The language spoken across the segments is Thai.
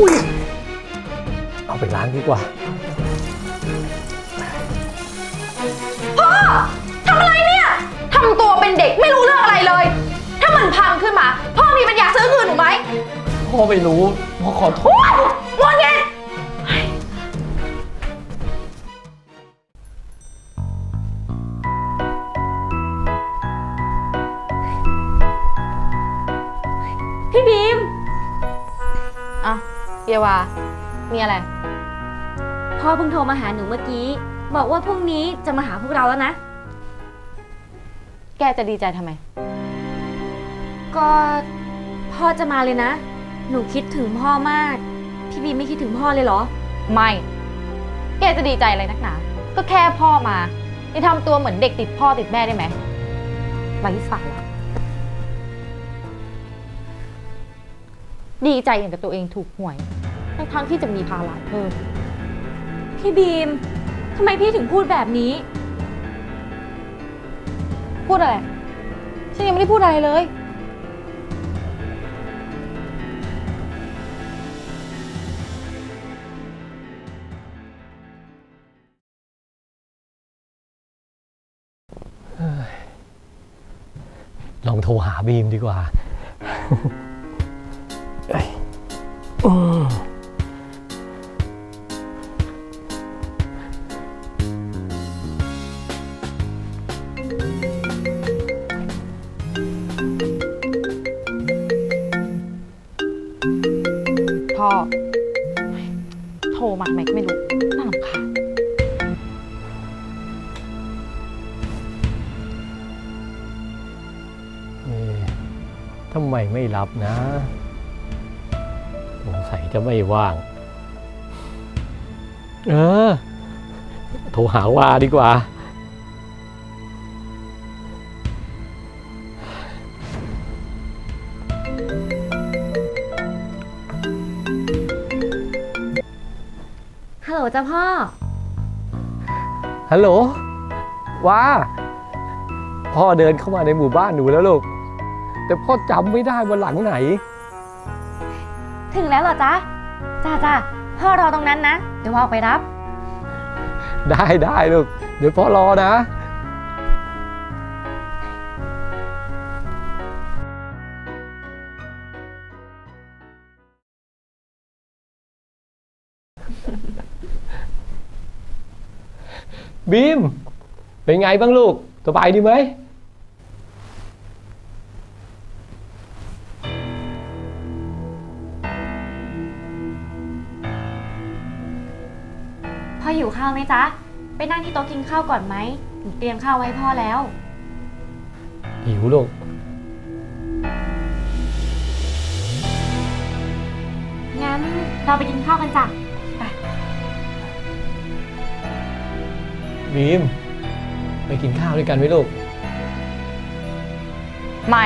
อุ้ยเอาไปล้างดีกว่าทำอะไรเนี่ยทำตัวเป็นเด็กไม่รู้เรื่องอะไรเลย ถ้ามันพังขึ้นมา พ่อมีปัญญาซื้อคืนหนูไหมพ่อไม่รู้ พ่อขอโทษงอนเงิน เยาวา มีอะไร พ่อเพิ่งโทรมาหาหนูเมื่อกี้ บอกว่าพรุ่งนี้จะมาหาพวกเราแล้วนะ แกจะดีใจทำไม ก็พ่อจะมาเลยนะ หนูคิดถึงพ่อมาก พี่บีมไม่คิดถึงพ่อเลยเหรอ ไม่ แกจะดีใจอะไรนักหนา ก็แค่พ่อมาอย่ทำตัวเหมือนเด็กติดพ่อติดแม่ได้ไหมไร้สาระดีใจอย่างกับตัวเองถูกหวย ทั้งที่จะมีภาระเพิ่มพี่บีมทำไมพี่ถึงพูดแบบนี้ พูดอะไร ฉันยังไม่ได้พูดอะไรเลย ลองโทรหาบีมดีกว่า ไมก็ไม่รู้น่ารำคาญเอ๊ะทำไมไม่รับนะ สงสัยจะไม่ว่าง เออ โทรหาว่าดีกว่า จ้าพ่อ ฮัลโหลว่าพ่อเดินเข้ามาในหมู่บ้านหนูแล้วลูก แต่พ่อจำไม่ได้ว่าหลังไหน ถึงแล้วเหรอจ๊ะจ้าจ้าพ่อรอตรงนั้นนะ เดี๋ยวว่าออกไปรับ ได้ได้ลูก เดี๋ยวพ่อรอนะ บีม เป็นไงบ้างลูก สบายดีไหม พ่อหิวข้าวไหมจ๊ะ ไปนั่งที่โต๊ะกินข้าวก่อนไหมหนูเตรียมข้าวไว้ให้พ่อแล้ว หิวลูก งั้นเราไปกินข้าวกันจ้ะ บีม ไปกินข้าวด้วยกันไหมลูก ไม่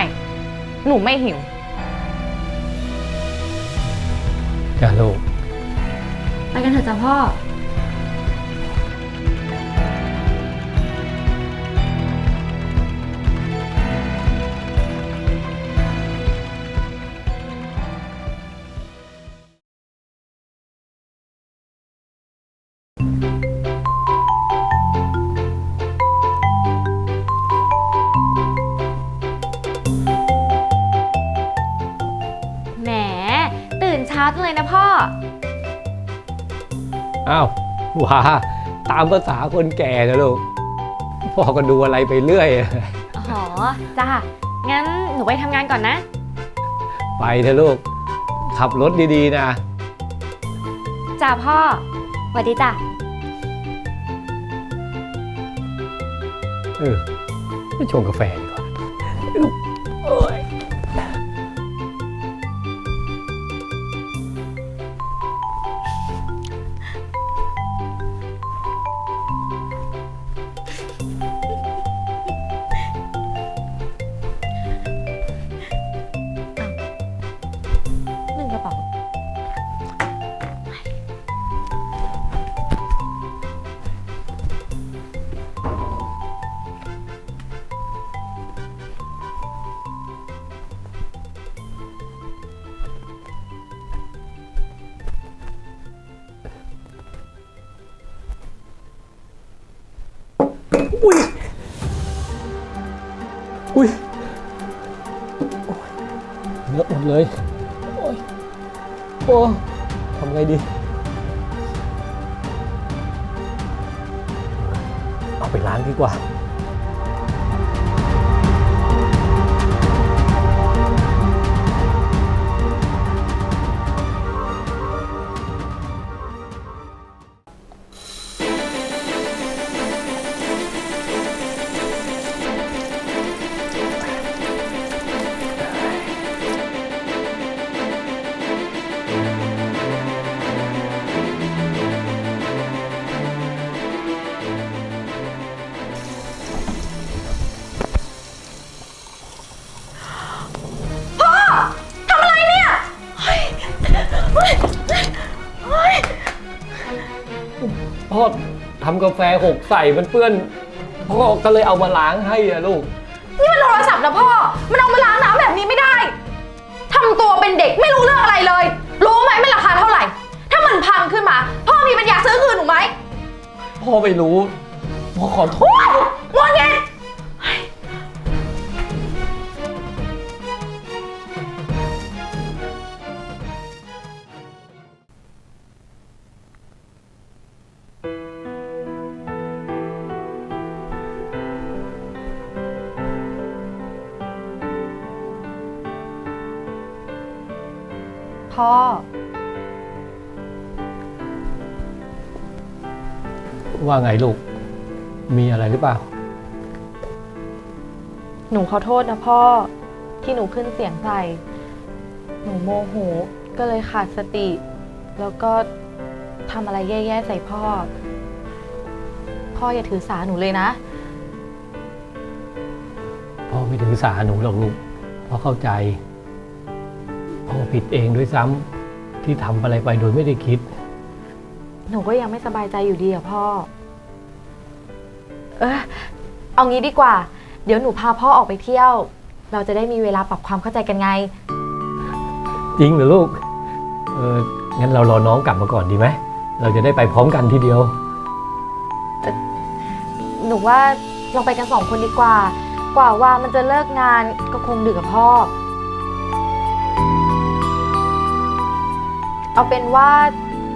หนูไม่หิว จ้าลูก ไปกันเถอะจ้ะพ่อ จังเลยนะพ่อ อ้าวว้าตามภาษาคนแก่นะลูก พ่อก็ดูอะไรไปเรื่อย อ๋อ จ้า งั้นหนูไปทำงานก่อนนะ ไปเถอะลูก ขับรถดีๆนะ จ้าพ่อสวัสดีจ้ะเออไปชงกาแฟดีกว่า อะหมดเลย โอ้ยโอ้ทำไงดี เอาไปล้างดีกว่า ทำกาแฟหกใส่มันเปื้อนพ่อก็เลยเอามาล้างให้อะลูก นี่มันโทรศัพท์นะพ่อ มันเอามาล้างน้ำแบบนี้ไม่ได้ ทำตัวเป็นเด็กไม่รู้เรื่องอะไรเลย รู้ไหมมันราคาเท่าไหร่ ถ้ามันพังขึ้นมา พ่อมีปัญญาซื้อคืนหนูไหมพ่อไม่รู้ พ่อขอโทษ พ่อ ว่าไงลูก มีอะไรหรือเปล่า หนูขอโทษนะพ่อ ที่หนูขึ้นเสียงใส่ หนูโมโห ก็เลยขาดสติ แล้วก็ทำอะไรแย่ๆใส่พ่อ พ่ออย่าถือสาหนูเลยนะ พ่อไม่ถือสาหนูหรอกลูกพ่อเข้าใจ พ่อผิดเองด้วยซ้ำที่ทำอะไรไปโดยไม่ได้คิด หนูก็ยังไม่สบายใจอยู่ดีอะพ่อ เออเอางี้ดีกว่า เดี๋ยวหนูพาพ่อออกไปเที่ยว เราจะได้มีเวลาปรับความเข้าใจกันไง จริงเหรอลูก เอองั้นเรารอน้องกลับมาก่อนดีไหม เราจะได้ไปพร้อมกันทีเดียว หนูว่าเราไปกันสองคนดีกว่า กว่าว่ามันจะเลิกงานก็คงดึกกับพ่อ เอาเป็นว่า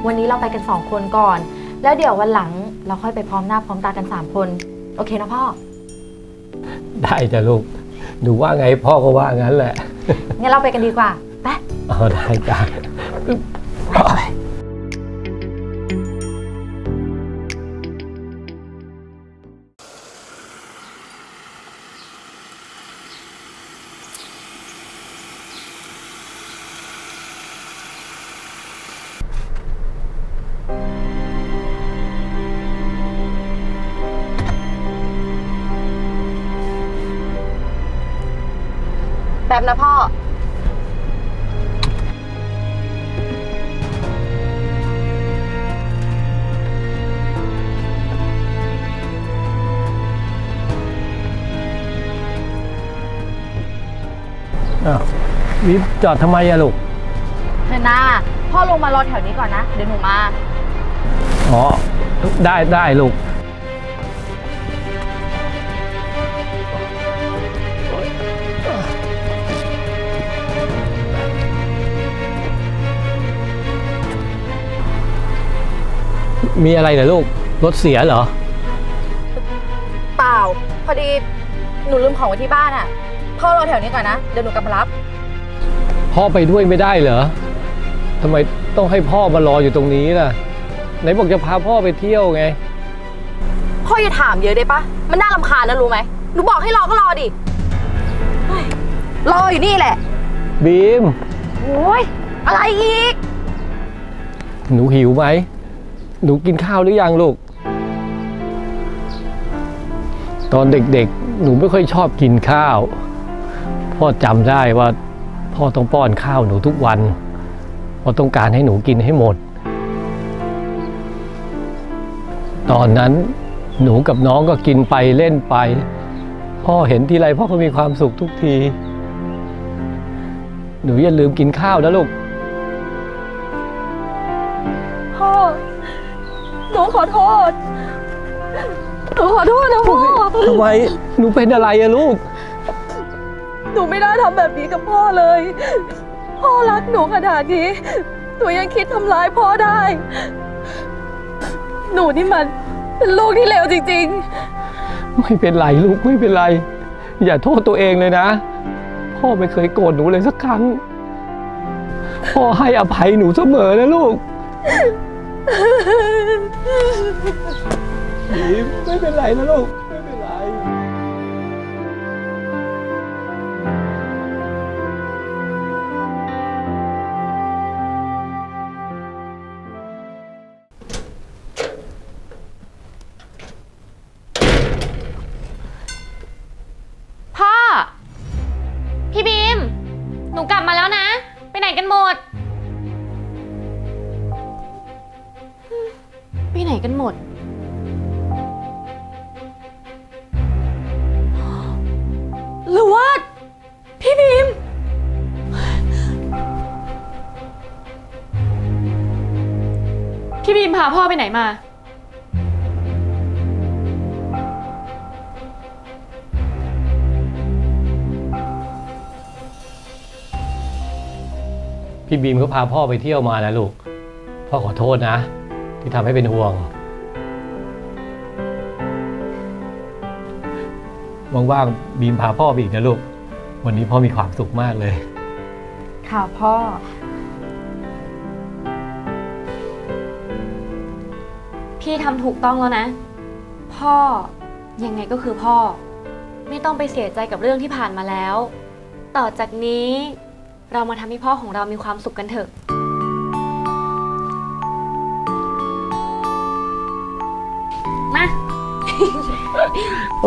วันนี้เราไปกันสองคนก่อน แล้วเดี๋ยววันหลังเราค่อยไปพร้อมหน้าพร้อมตากันสามคน โอเคนะพ่อ ได้จ้ะลูก หนูว่าไงพ่อก็ว่างั้นแหละ งั้นเราไปกันดีกว่า ไป เอาได้จ้ะ ป๊บนะพ่อ อ้าววิฟจอดทำไมอะลูก เธอหน้า พ่อลงมารอแถวนี้ก่อนนะ เดี๋ยวหนูมา อ๋อ ได้ได้ลูก มีอะไรเหรอลูก รถเสียเหรอ เปล่า พอดีหนูลืมของไว้ที่บ้านอะ่ะ พ่อรอแถวนี้ก่อนนะ เดี๋ยวหนูกลับมารับ พ่อไปด้วยไม่ได้เหรอทำไมต้องให้พ่อมารออยู่ตรงนี้ล่ะ ไหนบอกจะพาพ่อไปเที่ยวไง พ่ออย่าถามเยอะได้ปะ มันน่ารำคาญนะรู้ไหม หนูบอกให้รอก็รอดิเฮ้ยรออยู่นี่แหละ บีม โอ้ยอะไรอีก หนูหิวไหม หนูกินข้าวหรือยังลูก ตอนเด็กๆ หนูไม่ค่อยชอบกินข้าว พ่อจำได้ว่าพ่อต้องป้อนข้าวหนูทุกวันเพราะต้องการให้หนูกินให้หมด ตอนนั้นหนูกับน้องก็กินไปเล่นไป พ่อเห็นทีไรพ่อก็มีความสุขทุกที หนูอย่าลืมกินข้าวนะลูก หนูขอโทษ หนูขอโทษนะพ่อ ทำไมหนูเป็นอะไรอะลูก หนูไม่ได้ทำแบบนี้กับพ่อเลย พ่อรักหนูขนาดนี้ หนูยังคิดทำร้ายพ่อได้ หนูนี่มันเป็นลูกที่เลวจริง ไม่เป็นไรลูกไม่เป็นไร อย่าโทษตัวเองเลยนะ พ่อไม่เคยโกรธหนูเลยสักครั้ง พ่อให้อภัยหนูเสมอนะลูก ไม่เป็นไรนะลูก พี่บีมพาพ่อไปไหนมา พี่บีมเขาพาพ่อไปเที่ยวมานะลูก พ่อขอโทษนะ ที่ทำให้เป็นห่วง ว่างๆบีมพาพ่อไปอีกนะลูก วันนี้พ่อมีความสุขมากเลยๆค่ะพ่อ พี่ทำถูกต้องแล้วนะ พ่อยังไงก็คือพ่อ ไม่ต้องไปเสียใจกับเรื่องที่ผ่านมาแล้ว ต่อจากนี้เรามาทำให้พ่อของเรามีความสุขกันเถอะ มาโอ